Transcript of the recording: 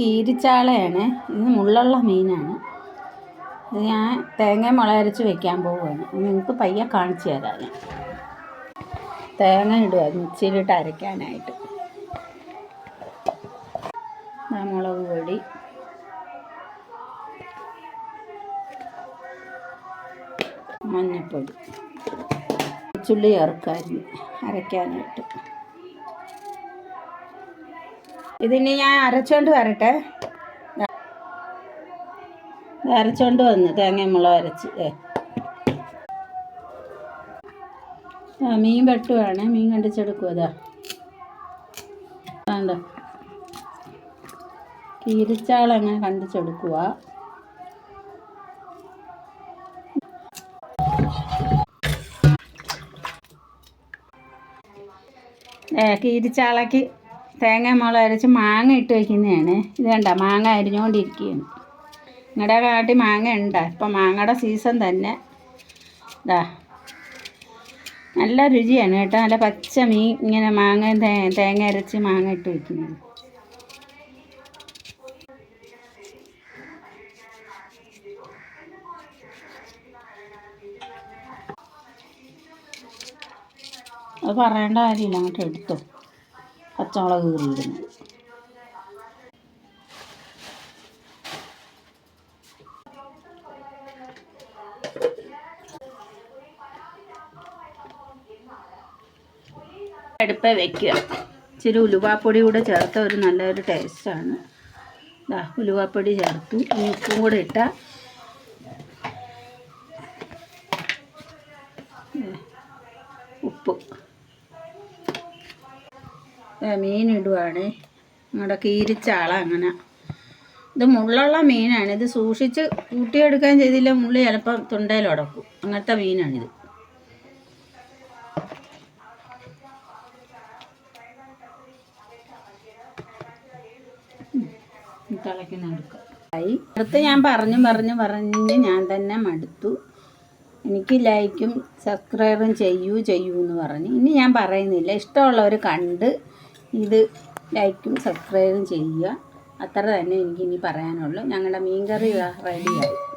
കീരിച്ചാളയാണ്. ഇത് മുള്ളുള്ള മീനാണ്. ഇത് ഞാൻ തേങ്ങ മുളകരച്ച് വെക്കാൻ പോവുകയാണ്. നിങ്ങൾക്ക് പയ്യെ കാണിച്ചു തരാം ഞാൻ. തേങ്ങ ഇടുക മിക്സിയിലിട്ട് അരയ്ക്കാനായിട്ട്. മുളക് പൊടി. മഞ്ഞപ്പൊടി. ചുള്ളി ചേർക്കായിരുന്നു അരയ്ക്കാനായിട്ട്. ഇതിനി ഞാൻ അരച്ചോണ്ട് വരട്ടെ. അരച്ചോണ്ട് വന്ന് തേങ്ങ മുളക് അരച്ച് ആ മീൻ വെട്ടുവാണ്. മീൻ കണ്ടിച്ചെടുക്കുക അതാ വേണ്ട കീരിച്ചാളങ്ങനെ കണ്ടിച്ചെടുക്കുക കീരിച്ചാളക്ക് തേങ്ങ മുളക് അരച്ച് മാങ്ങ ഇട്ട് വയ്ക്കുന്നതാണ് ഇത് കണ്ട? മാങ്ങ അരിഞ്ഞുകൊണ്ടിരിക്കുകയാണ് നിങ്ങളുടെ കാട്ടി മാങ്ങ ഉണ്ടോ? ഇപ്പം മാങ്ങയുടെ സീസൺ തന്നെ. ഇതാ നല്ല രുചിയാണ് കേട്ടോ. നല്ല പച്ച മീൻ ഇങ്ങനെ മാങ്ങ തേങ്ങ അരച്ച് മാങ്ങ ഇട്ട് വയ്ക്കുന്നത് അത് പറയേണ്ട കാര്യമില്ല. അങ്ങോട്ട് എടുത്തോ. പച്ചമുളക് കീറിയിടുന്നു. അടുപ്പ് വെക്കുക. ഇച്ചിരി ഉലുവാപ്പൊടി കൂടെ ചേർത്ത ഒരു നല്ലൊരു ടേസ്റ്റാണ് ഇതാ ഉലുവാപ്പൊടി ചേർത്തു. ഇനി ഉപ്പും കൂടെ ഇട്ട ഉപ്പ്. ഇടുവാണ് നമ്മുടെ കീരിച്ചാള അങ്ങനെ. ഇത് മുള്ളുള്ള മീനാണ്. ഇത് സൂക്ഷിച്ച് കൂട്ടിയെടുക്കാൻ ചെയ്തില്ല മുള്ളി ചിലപ്പം തൊണ്ടയിൽ ഉടക്കും. അങ്ങനത്തെ മീനാണിത്. തിളയ്ക്കുന്നെടുക്കാം ആയി. അടുത്ത് ഞാൻ പറഞ്ഞു പറഞ്ഞു പറഞ്ഞ് ഞാൻ തന്നെ മടുത്തു. എനിക്ക് ലൈക്കും സബ്സ്ക്രൈബും ചെയ്യൂ ചെയ്യൂ എന്ന് പറഞ്ഞു. ഇനി ഞാൻ പറയുന്നില്ല. ഇഷ്ടമുള്ളവർ കണ്ട് ഇത് ലൈക്കും സബ്സ്ക്രൈബും ചെയ്യുക. അത്ര തന്നെ എനിക്ക് ഇനി പറയാനുള്ളൂ. ഞങ്ങളുടെ മീൻകറി റെഡിയായി.